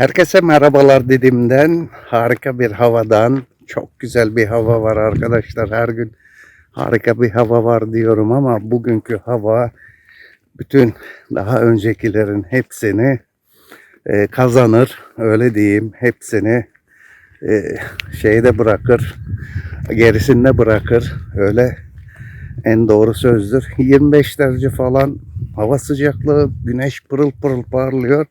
Herkese merhabalar dedimden, harika bir havadan, çok güzel bir hava var arkadaşlar. Her gün harika bir hava var diyorum ama bugünkü hava bütün daha öncekilerin hepsini e, kazanır, öyle diyeyim. Hepsini e, şeyde bırakır, gerisinde bırakır. Öyle en doğru sözdür. 25 derece falan hava sıcaklığı, güneş pırıl pırıl parlıyor.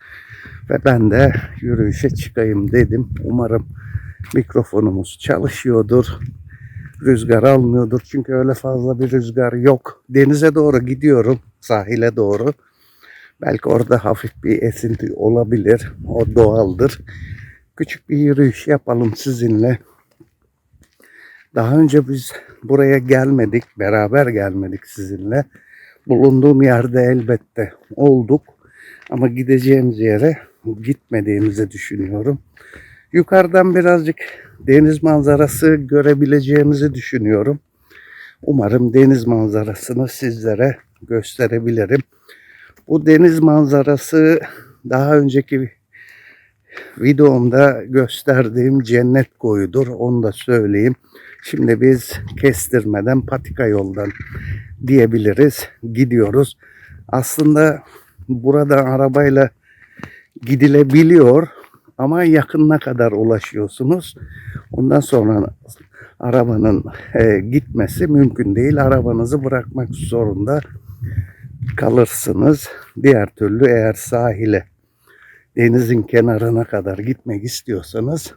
Ve ben de yürüyüşe çıkayım dedim. Umarım mikrofonumuz çalışıyordur. Rüzgar almıyordur. Çünkü öyle fazla bir rüzgar yok. Denize doğru gidiyorum. Sahile doğru. Belki orada hafif bir esinti olabilir. O doğaldır. Küçük bir yürüyüş yapalım sizinle. Daha önce biz buraya gelmedik. Beraber gelmedik sizinle. Bulunduğum yerde elbette olduk. Ama gideceğimiz yere gitmediğimizi düşünüyorum. Yukarıdan birazcık deniz manzarası görebileceğimizi düşünüyorum. Umarım deniz manzarasını sizlere gösterebilirim. Bu deniz manzarası daha önceki videomda gösterdiğim cennet koyudur. Onu da söyleyeyim. Şimdi biz kestirmeden patika yoldan diyebiliriz. Gidiyoruz. Aslında buradan arabayla gidilebiliyor ama yakınına kadar ulaşıyorsunuz. Ondan sonra arabanın e, gitmesi mümkün değil. Arabanızı bırakmak zorunda kalırsınız. Diğer türlü eğer sahile denizin kenarına kadar gitmek istiyorsanız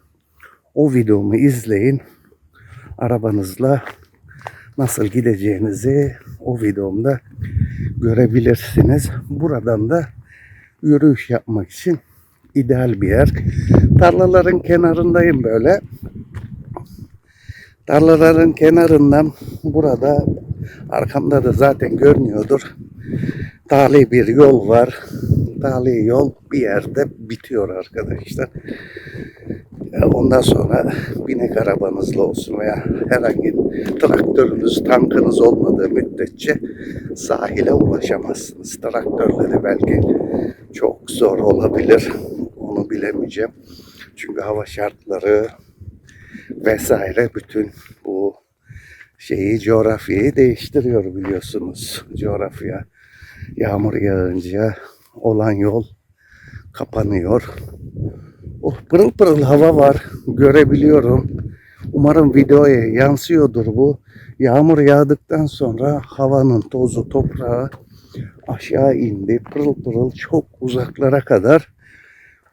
o videomu izleyin. Arabanızla nasıl gideceğinizi o videomda görebilirsiniz. Buradan da yürüyüş yapmak için ideal bir yer. Tarlaların kenarındayım böyle. Tarlaların kenarından burada arkamda da zaten görünüyordur. Tali bir yol var. Tali yol bir yerde bitiyor arkadaşlar. E, Ondan sonra binek arabanızla olsun veya herhangi traktörünüz, tankınız olmadığı müddetçe sahile ulaşamazsınız. Traktörleri belki zor olabilir. Onu bilemeyeceğim. Çünkü hava şartları vesaire bütün bu şeyi coğrafyayı değiştiriyor biliyorsunuz. Coğrafya yağmur yağınca olan yol kapanıyor. Oh pırıl pırıl hava var. Görebiliyorum. Umarım videoya yansıyordur bu. Yağmur yağdıktan sonra havanın tozu, toprağı aşağı indi. Pırıl pırıl çok uzaklara kadar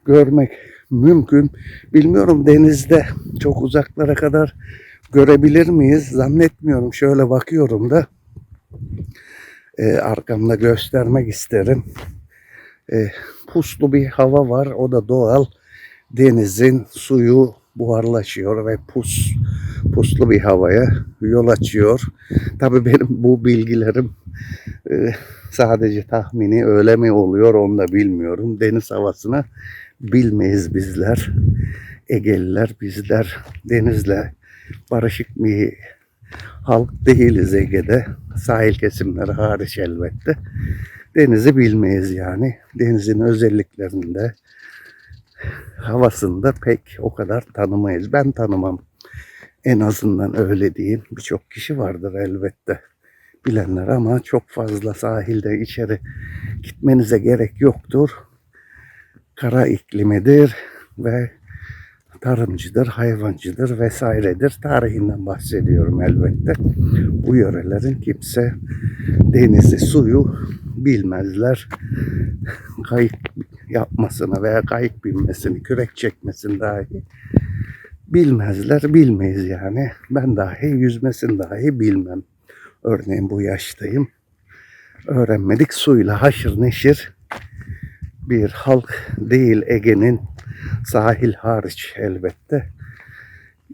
görmek mümkün. Bilmiyorum denizde çok uzaklara kadar görebilir miyiz? Zannetmiyorum. Şöyle bakıyorum da e, arkamda göstermek isterim. E, puslu bir hava var. O da doğal. Denizin suyu buharlaşıyor ve pus puslu bir havaya yol açıyor. Tabii benim bu bilgilerim e, sadece tahmini öyle mi oluyor onu da bilmiyorum. Deniz havasını bilmeyiz bizler. Egeliler bizler denizle barışık bir halk değiliz Ege'de. Sahil kesimleri hariç elbette. Denizi bilmeyiz yani. Denizin özelliklerinde havasında pek o kadar tanımayız. Ben tanımam. En azından öyle diyeyim. Birçok kişi vardır elbette bilenler ama çok fazla sahilde içeri gitmenize gerek yoktur. Kara iklimidir ve tarımcıdır, hayvancıdır vesairedir. Tarihinden bahsediyorum elbette. Bu yörelerin kimse denizi, suyu bilmezler. Kayık yapmasını veya kayık binmesini, kürek çekmesini dahi bilmezler. Bilmeyiz yani. Ben dahi yüzmesini dahi bilmem. Örneğin bu yaştayım. Öğrenmedik suyla haşır neşir bir halk değil Ege'nin sahil hariç elbette.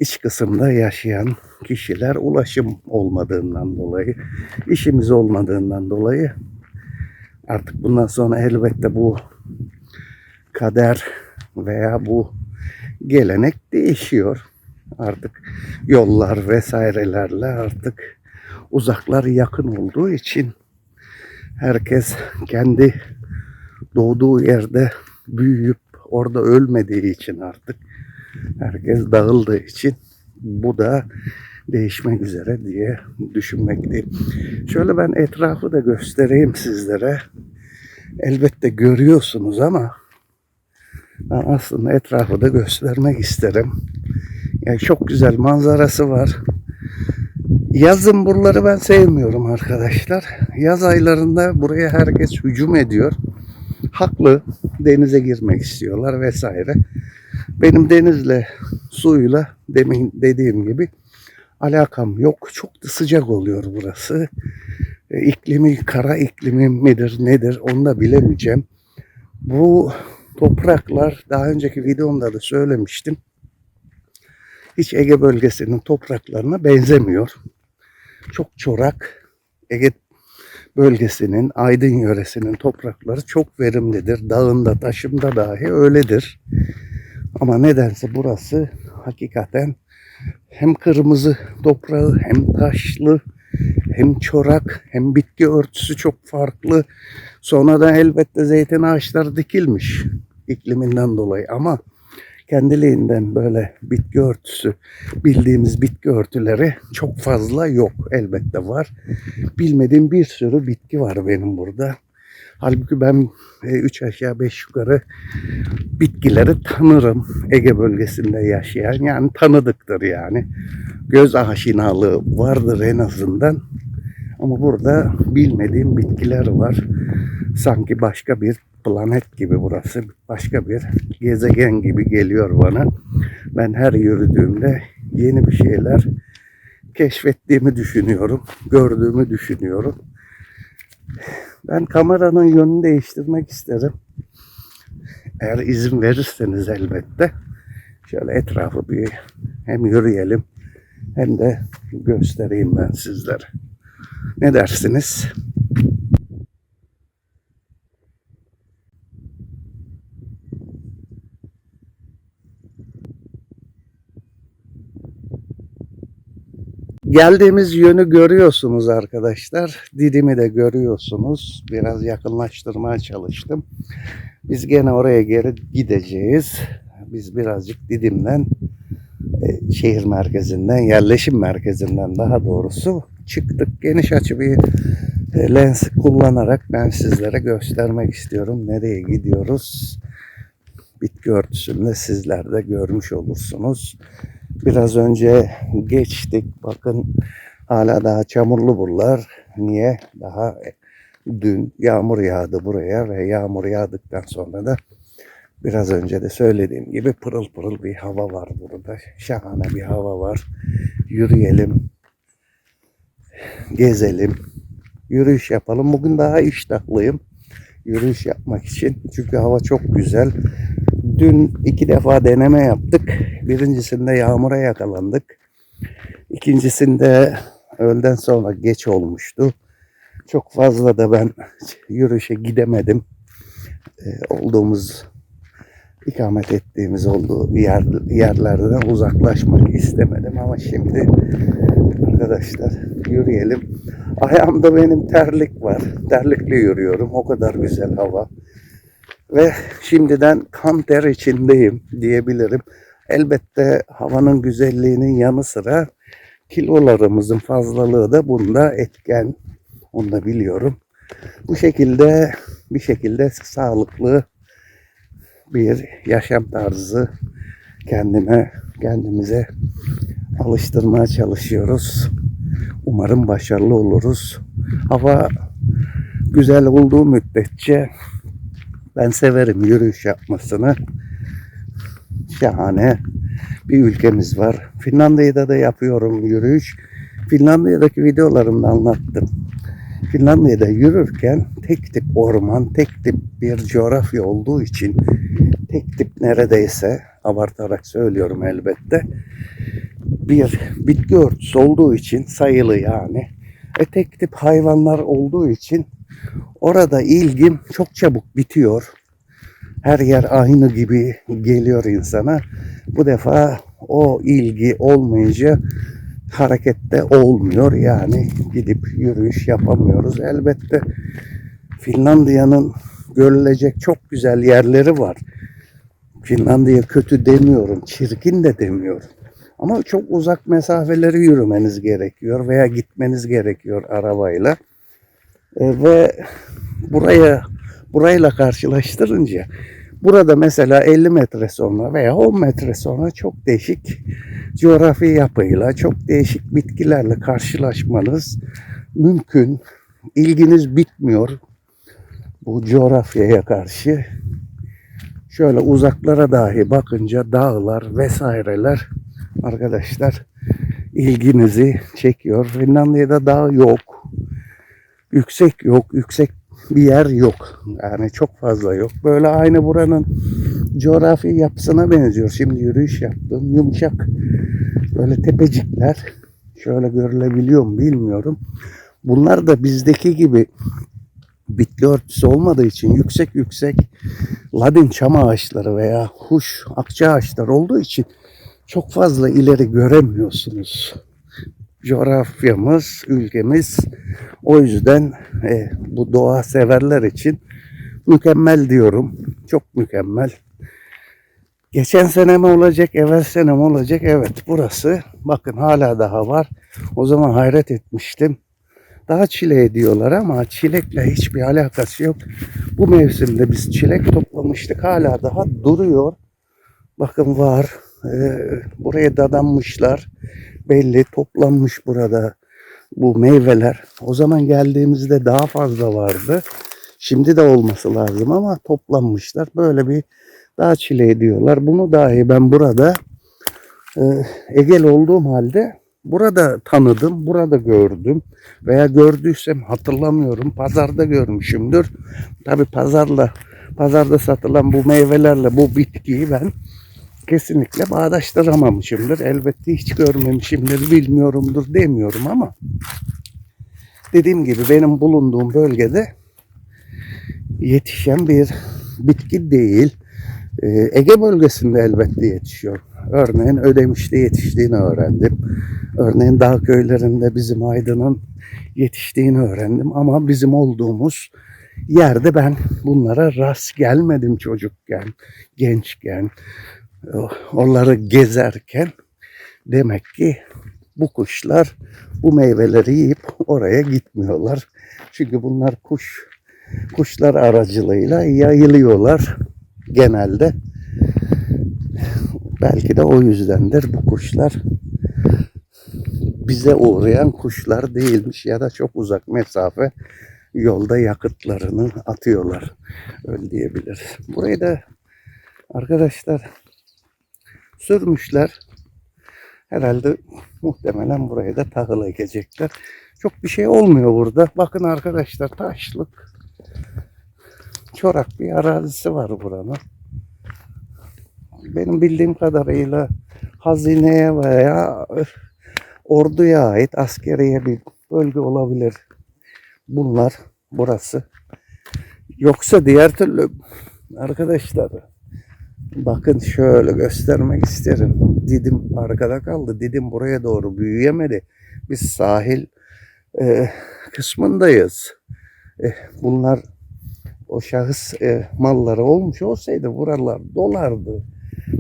İç kısımda yaşayan kişiler ulaşım olmadığından dolayı, işimiz olmadığından dolayı artık bundan sonra elbette bu kader veya bu gelenek değişiyor. Artık yollar vesairelerle artık uzaklar yakın olduğu için herkes kendi doğduğu yerde büyüyüp orada ölmediği için artık herkes dağıldığı için bu da değişmek üzere diye düşünmekteyim. Şöyle ben etrafı da göstereyim sizlere. Elbette görüyorsunuz ama ben aslında etrafı da göstermek isterim. Yani çok güzel manzarası var. Yazın buraları ben sevmiyorum arkadaşlar. Yaz aylarında buraya herkes hücum ediyor. Haklı. Denize girmek istiyorlar vesaire. Benim denizle, suyla demin dediğim gibi alakam yok. Çok da sıcak oluyor burası. E, İklimi kara iklimi midir nedir onu da bilemeyeceğim. Bu topraklar daha önceki videomda da söylemiştim. Hiç Ege bölgesinin topraklarına benzemiyor. Çok çorak. Ege bölgesinin, Aydın yöresinin toprakları çok verimlidir. Dağında, taşımda dahi öyledir. Ama nedense burası hakikaten hem kırmızı toprağı hem taşlı hem çorak hem bitki örtüsü çok farklı. Sonradan elbette zeytin ağaçları dikilmiş ikliminden dolayı ama kendiliğinden böyle bitki örtüsü bildiğimiz bitki örtüleri çok fazla yok elbette var. Bilmediğim bir sürü bitki var benim burada. Halbuki ben 3 aşağı 5 yukarı bitkileri tanırım. Ege bölgesinde yaşayan yani tanıdıktır yani. Göz aşinalığı vardır en azından. Ama burada bilmediğim bitkiler var. Sanki başka bir planet gibi burası. Başka bir gezegen gibi geliyor bana. Ben her yürüdüğümde yeni bir şeyler keşfettiğimi düşünüyorum. Gördüğümü düşünüyorum. Ben kameranın yönünü değiştirmek isterim. Eğer izin verirseniz elbette. Şöyle etrafı bir hem yürüyelim hem de göstereyim ben sizlere. Ne dersiniz? Geldiğimiz yönü görüyorsunuz arkadaşlar. Didim'i de görüyorsunuz. Biraz yakınlaştırmaya çalıştım. Biz gene oraya geri gideceğiz. Biz birazcık Didim'den e, şehir merkezinden, yerleşim merkezinden daha doğrusu çıktık. Geniş açı bir e, lens kullanarak ben sizlere göstermek istiyorum. Nereye gidiyoruz? Bitki örtüsünde sizler de görmüş olursunuz. Biraz önce geçtik. Bakın hala daha çamurlu buralar. Niye? Daha dün yağmur yağdı buraya ve yağmur yağdıktan sonra da biraz önce de söylediğim gibi pırıl pırıl bir hava var burada. Şahane bir hava var. Yürüyelim. Gezelim. Yürüyüş yapalım. Bugün daha iştahlıyım. Yürüyüş yapmak için. Çünkü hava çok güzel. Dün iki defa deneme yaptık. Birincisinde yağmura yakalandık. İkincisinde öğleden sonra geç olmuştu. Çok fazla da ben yürüyüşe gidemedim. Ee, olduğumuz ikamet ettiğimiz olduğu yer, yerlerden uzaklaşmak istemedim ama şimdi arkadaşlar yürüyelim. Ayağımda benim terlik var. Terlikli yürüyorum. O kadar güzel hava. Ve şimdiden kan ter içindeyim diyebilirim. Elbette havanın güzelliğinin yanı sıra kilolarımızın fazlalığı da bunda etken. Onu da biliyorum. Bu şekilde bir şekilde sağlıklı bir yaşam tarzı kendime kendimize alıştırmaya çalışıyoruz. Umarım başarılı oluruz. Hava güzel olduğu müddetçe ben severim yürüyüş yapmasını. Şahane bir ülkemiz var. Finlandiya'da da yapıyorum yürüyüş. Finlandiya'daki videolarımda anlattım. Finlandiya'da yürürken tek tip orman, tek tip bir coğrafya olduğu için tek tip neredeyse abartarak söylüyorum elbette bir bitki örtüsü olduğu için sayılı yani. E tek tip hayvanlar olduğu için orada ilgim çok çabuk bitiyor. Her yer aynı gibi geliyor insana. Bu defa o ilgi olmayınca harekette olmuyor. Yani gidip yürüyüş yapamıyoruz. Elbette Finlandiya'nın görülecek çok güzel yerleri var. Finlandiya kötü demiyorum, çirkin de demiyorum. Ama çok uzak mesafeleri yürümeniz gerekiyor veya gitmeniz gerekiyor arabayla. E, ve buraya burayla karşılaştırınca burada mesela 50 metre sonra veya 10 metre sonra çok değişik coğrafi yapıyla, çok değişik bitkilerle karşılaşmanız mümkün. İlginiz bitmiyor bu coğrafyaya karşı. Şöyle uzaklara dahi bakınca dağlar vesaireler arkadaşlar ilginizi çekiyor. Finlandiya'da dağ yok. Yüksek yok. Yüksek bir yer yok. Yani çok fazla yok. Böyle aynı buranın coğrafi yapısına benziyor. Şimdi yürüyüş yaptım. Yumuşak böyle tepecikler. Şöyle görülebiliyor mu bilmiyorum. Bunlar da bizdeki gibi bitki örtüsü olmadığı için yüksek yüksek ladin çam ağaçları veya huş akça ağaçları olduğu için çok fazla ileri göremiyorsunuz. Coğrafyamız, ülkemiz o yüzden e, bu doğa severler için mükemmel diyorum. Çok mükemmel. Geçen sene mi olacak, evvel sene mi olacak? Evet burası. Bakın hala daha var. O zaman hayret etmiştim. Daha çile diyorlar ama çilekle hiçbir alakası yok. Bu mevsimde biz çilek toplamıştık. Hala daha duruyor. Bakın var. Ee, buraya dadanmışlar. Belli toplanmış burada bu meyveler. O zaman geldiğimizde daha fazla vardı. Şimdi de olması lazım ama toplanmışlar. Böyle bir daha çile ediyorlar. Bunu dahi ben burada e, Egel olduğum halde burada tanıdım, burada gördüm veya gördüysem hatırlamıyorum. Pazarda görmüşümdür. Tabi pazarla pazarda satılan bu meyvelerle bu bitkiyi ben kesinlikle bağdaştıramamışımdır. Elbette hiç görmemişimdir, bilmiyorumdur demiyorum ama dediğim gibi benim bulunduğum bölgede yetişen bir bitki değil. Ee, Ege bölgesinde elbette yetişiyor. Örneğin Ödemiş'te yetiştiğini öğrendim. Örneğin dağ köylerinde bizim Aydın'ın yetiştiğini öğrendim. Ama bizim olduğumuz yerde ben bunlara rast gelmedim çocukken, gençken. Onları gezerken demek ki bu kuşlar bu meyveleri yiyip oraya gitmiyorlar. Çünkü bunlar kuş kuşlar aracılığıyla yayılıyorlar genelde. Belki de o yüzdendir bu kuşlar bize uğrayan kuşlar değilmiş ya da çok uzak mesafe yolda yakıtlarını atıyorlar. Öyle diyebiliriz. Burayı da arkadaşlar sürmüşler. Herhalde muhtemelen buraya da tahıl ekecekler. Çok bir şey olmuyor burada. Bakın arkadaşlar taşlık çorak bir arazisi var buranın. Benim bildiğim kadarıyla hazineye veya orduya ait askeriye bir bölge olabilir. Bunlar burası. Yoksa diğer türlü arkadaşlar bakın şöyle göstermek isterim. Didim arkada kaldı. Didim buraya doğru büyüyemedi. Biz sahil e, kısmındayız. E, bunlar o şahıs e, malları olmuş olsaydı buralar dolardı.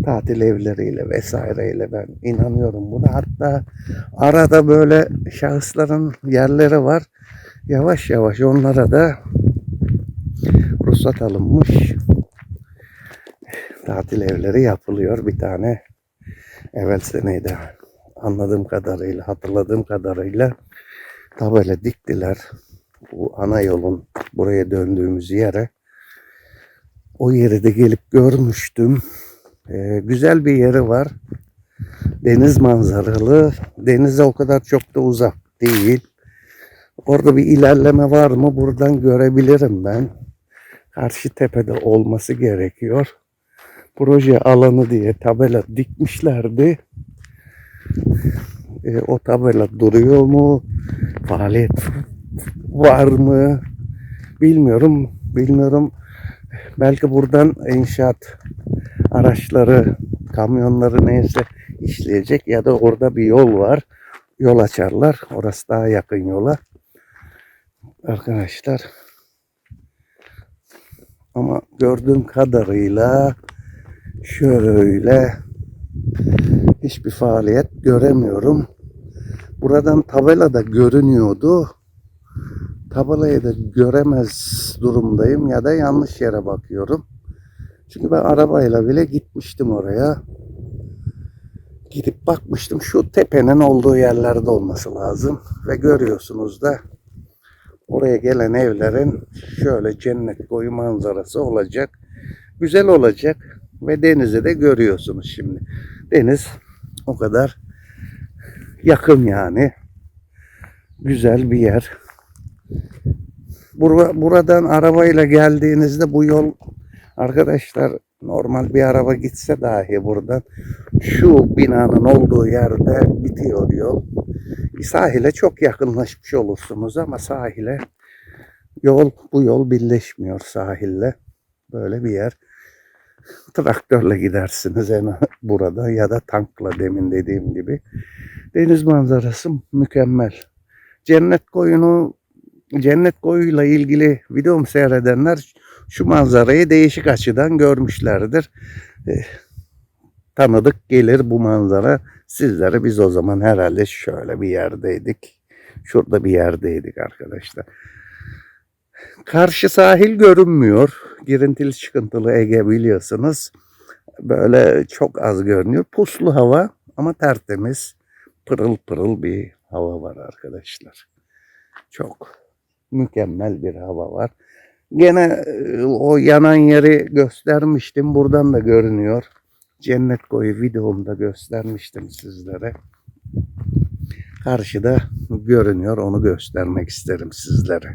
tatil evleriyle vesaireyle ben inanıyorum buna. Hatta arada böyle şahısların yerleri var. Yavaş yavaş onlara da ruhsat alınmış tatil evleri yapılıyor. Bir tane evvel seneydi anladığım kadarıyla, hatırladığım kadarıyla tabela diktiler. Bu ana yolun buraya döndüğümüz yere. O yeri de gelip görmüştüm. Ee, güzel bir yeri var. Deniz manzaralı. Denize o kadar çok da uzak değil. Orada bir ilerleme var mı? Buradan görebilirim ben. Karşı tepede olması gerekiyor. Proje alanı diye tabela dikmişlerdi. E, o tabela duruyor mu? Faaliyet var mı? Bilmiyorum. Bilmiyorum. Belki buradan inşaat araçları, kamyonları neyse işleyecek ya da orada bir yol var. Yol açarlar. Orası daha yakın yola. Arkadaşlar ama gördüğüm kadarıyla şöyle hiçbir faaliyet göremiyorum. Buradan tabela da görünüyordu. Tabelayı da göremez durumdayım ya da yanlış yere bakıyorum. Çünkü ben arabayla bile gitmiştim oraya. Gidip bakmıştım şu tepenin olduğu yerlerde olması lazım. Ve görüyorsunuz da oraya gelen evlerin şöyle cennet koyu manzarası olacak. Güzel olacak ve denizi de görüyorsunuz şimdi. Deniz o kadar yakın yani. Güzel bir yer. Bura- Buradan arabayla geldiğinizde bu yol arkadaşlar normal bir araba gitse dahi buradan şu binanın olduğu yerde bitiyor yol. Sahile çok yakınlaşmış olursunuz ama sahile yol bu yol birleşmiyor sahille. Böyle bir yer. Traktörle gidersiniz en burada ya da tankla demin dediğim gibi. Deniz manzarası mükemmel. Cennet koyunu Cennet koyuyla ilgili videomu seyredenler şu manzarayı değişik açıdan görmüşlerdir. Eh, tanıdık gelir bu manzara sizlere. Biz o zaman herhalde şöyle bir yerdeydik. Şurada bir yerdeydik arkadaşlar. Karşı sahil görünmüyor. Girintili çıkıntılı Ege biliyorsunuz. Böyle çok az görünüyor. Puslu hava ama tertemiz. Pırıl pırıl bir hava var arkadaşlar. Çok mükemmel bir hava var. Gene e, o yanan yeri göstermiştim. Buradan da görünüyor. Cennet koyu videomda göstermiştim sizlere. Karşıda görünüyor. Onu göstermek isterim sizlere.